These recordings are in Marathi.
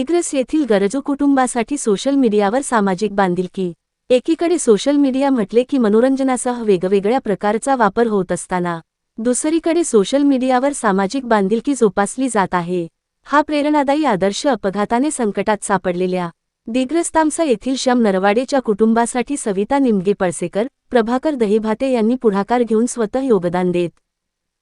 दिग्रस येथील गरजू कुटुंबासाठी सोशल मीडियावर सामाजिक बांधिलकी. एकीकडे सोशल मीडिया म्हटले की मनोरंजनासह वेगवेगळ्या प्रकारचा वापर होत असताना दुसरीकडे सोशल मीडियावर सामाजिक बांधिलकी जोपासली जात आहे. हा प्रेरणादायी आदर्श अपघाताने संकटात सापडलेल्या दिग्रस्तामसा येथील श्याम नरवाडेच्या कुटुंबासाठी सविता निमगे पळसेकर प्रभाकर दहिभाते यांनी पुढाकार घेऊन स्वतः योगदान देत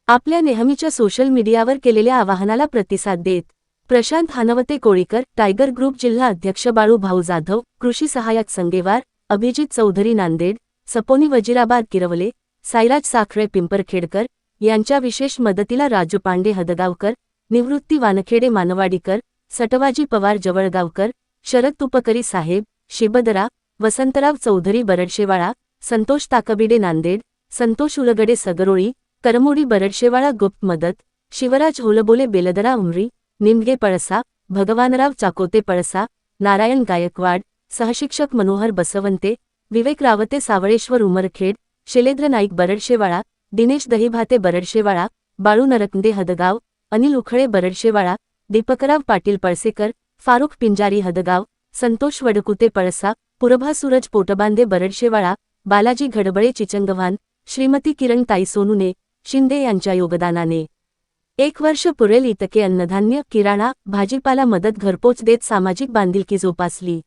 आपल्या नेहमीच्या सोशल मीडियावर केलेल्या आवाहनाला प्रतिसाद देत प्रशांत हानवते कोळीकर टायगर ग्रुप जिल्हा अध्यक्ष बाळू भाऊ जाधव कृषी सहाय्यक संगेवार अभिजित चौधरी नांदेड सपोनी वजिराबाद किरवले साईराज साखळे पिंपरखेडकर यांच्या विशेष मदतीला राजू पांडे हदगावकर निवृत्ती वानखेडे मानवाडीकर सटवाजी पवार जवळगावकर शरद तुपकरी साहेब शिबदरा वसंतराव चौधरी बरडशेवाळा संतोष ताकबिडे नांदेड संतोष उलगडे सगरोळी करमोडी बरडशेवाळा गुप्त मदत शिवराज होलबोले बेलदरा उमरी निमगे पळसा भगवानराव चाकोते पळसा नारायण गायकवाड सहशिक्षक मनोहर बसवंते विवेक रावते सावळेश्वर उमरखेड शैलेंद्र नाईक बरडशेवाळा दिनेश दहिभाते बरडशेवाळा बाळू नरकंदे हदगाव अनिल उखळे बरडशेवाळा दीपकराव पाटील पळसेकर फारुख पिंजारी हदगाव संतोष वडकुते पळसा पुरभा सूरज पोटबांदे बरडशेवाळा बालाजी घडबळे चिचंगव्हाण श्रीमती किरण ताई सोनुने शिंदे यांच्या योगदानाने. एक वर्ष पुरेल इतके अन्नधान्य किराणा भाजीपाला मदत घरपोच देत सामाजिक बांधिलकी जोपासली.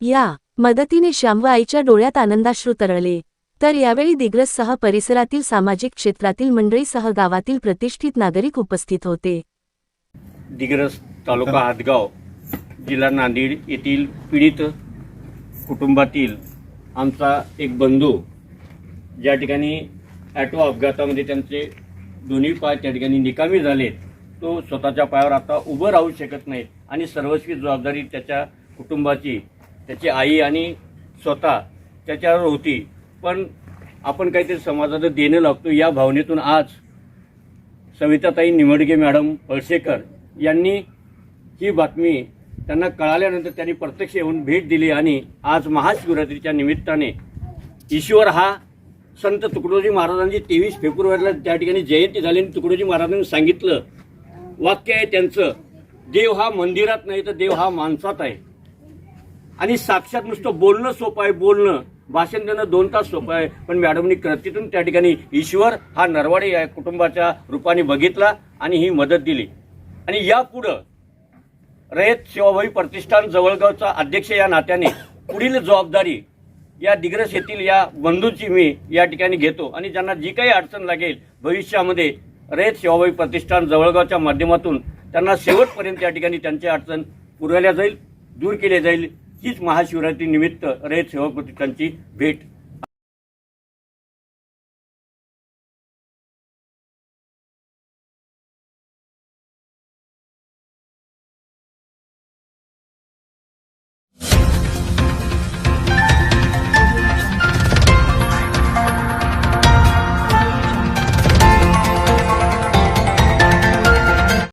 या मदतीने श्याम व आईच्या डोळ्यात आनंदाश्रू तरळले. तर यावेळी दिग्रससह परिसरातील सामाजिक क्षेत्रातील मंडळीसह गावातील प्रतिष्ठित नागरिक उपस्थित होते. दिग्रस तालुका हातगाव जिल्हा नांदेड येथील पीडित कुटुंबातील आमचा एक बंधू ज्या ठिकाणी ॲटो अपघातामध्ये त्यांचे दोन्ही पाय त्या ठिकाणी निकामी झालेत. तो स्वतःच्या पायावर आता उभं राहू शकत नाही आणि सर्वस्वी जबाबदारी त्याच्या कुटुंबाची त्याची आई आणि स्वतः त्याच्यावर होती. पण आपण काहीतरी समाजाला देणं लागतो. या भावनेतून आज सविताताई निमडगे मॅडम पळसेकर यांनी ही बातमी त्यांना कळाल्यानंतर त्यांनी प्रत्यक्ष येऊन भेट दिली आणि आज महाशिवरात्रीच्या निमित्ताने ईश्वर हा संत तुकडोजी महाराजांची तेवीस फेब्रुवारीला त्या ठिकाणी जयंती झाली आणि तुकडोजी महाराजांनी सांगितलं वाक्य आहे त्यांचं देव हा मंदिरात नाही तर देव हा माणसात आहे. आणि साक्षात नुसतं बोलणं सोपं आहे बोलणं. भाषण देणं दोन तास सोपं आहे पण मॅडमनी कृतीतून त्या ठिकाणी ईश्वर हा नरवाडे या कुटुंबाच्या रूपाने बघितला आणि ही मदत दिली. आणि यापुढं रयत सेवाभावी प्रतिष्ठान जवळगावचा अध्यक्ष या नात्याने पुढील जबाबदारी या दिग्रस येथील या बंधूंची मी या ठिकाणी घेतो आणि ज्यांना जी काही अडचण लागेल भविष्यामध्ये रयत सेवाभावी प्रतिष्ठान जवळगावच्या माध्यमातून त्यांना शेवटपर्यंत या ठिकाणी त्यांची अडचण पुरवल्या जाईल दूर केली जाईल. हीच महाशिवरात्री निमित्त रयत सेवा प्रतिष्ठानची भेट